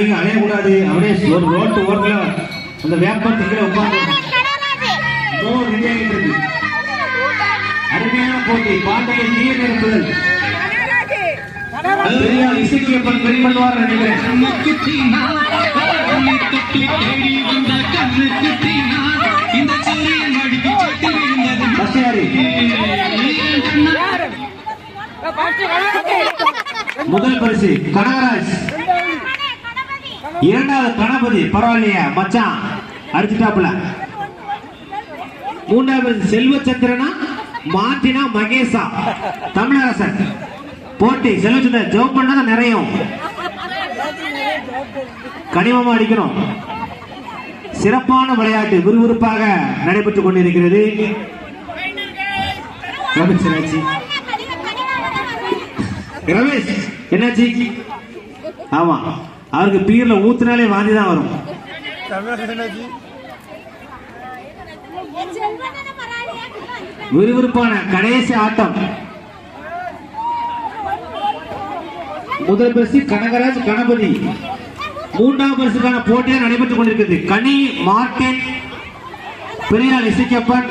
அங்கேயும் அலையக்கூடாது அப்படியே ஒரு ரோட்டு ஓரத்துல அந்த வேப்பத்துக்குள்ள உட்காந்து ரெடி ஆகிட்டு இருக்கு அருமையான போட்டி. பாட்டையை நீர் நிரப்புதல் இசைக்கியப்பன் பெரிய பண்ணுவார் நினைக்கிறேன். முதல் பரிசு கனகராஜ். இரண்டாவது கணபதி பரவாயில்லையா மச்சான். அடிச்சுட்டாப்புல. மூன்றாவது செல்வச்சந்திரனா மார்டினா மகேஷா. தமிழரசன் போட்டி செல்வச்சந்திரன் ஜோப் பண்ணாத நிறையும். கனிமமா அடிக்கணும். சிறப்பான விளையாட்டு விறுவிறுப்பாக நடைபெற்றுக் கொண்டிருக்கிறது. ரமேஷ் என்னாச்சு? ரமேஷ் என்னாச்சு? ஆமா. அவருக்கு பீர்ல ஊத்துனாலே வாந்தி தான் வரும். விறுவிறுப்பான கடைசி ஆட்டம். முதல் பரிசு கனகராஜ் கணபதி. மூன்றாம் பரிசுக்கான போட்டியாக நடைபெற்றுக் கொண்டிருக்கிறது. கனி மார்டின் பெரியார் இசைக்கப்பன்.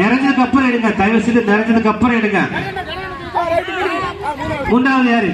நிறைஞ்சதுக்கு அப்புறம் எடுங்க. தயவு செய்து நிறைஞ்சதுக்கு அப்புறம் எடுங்க. மூன்றாவது யாரு?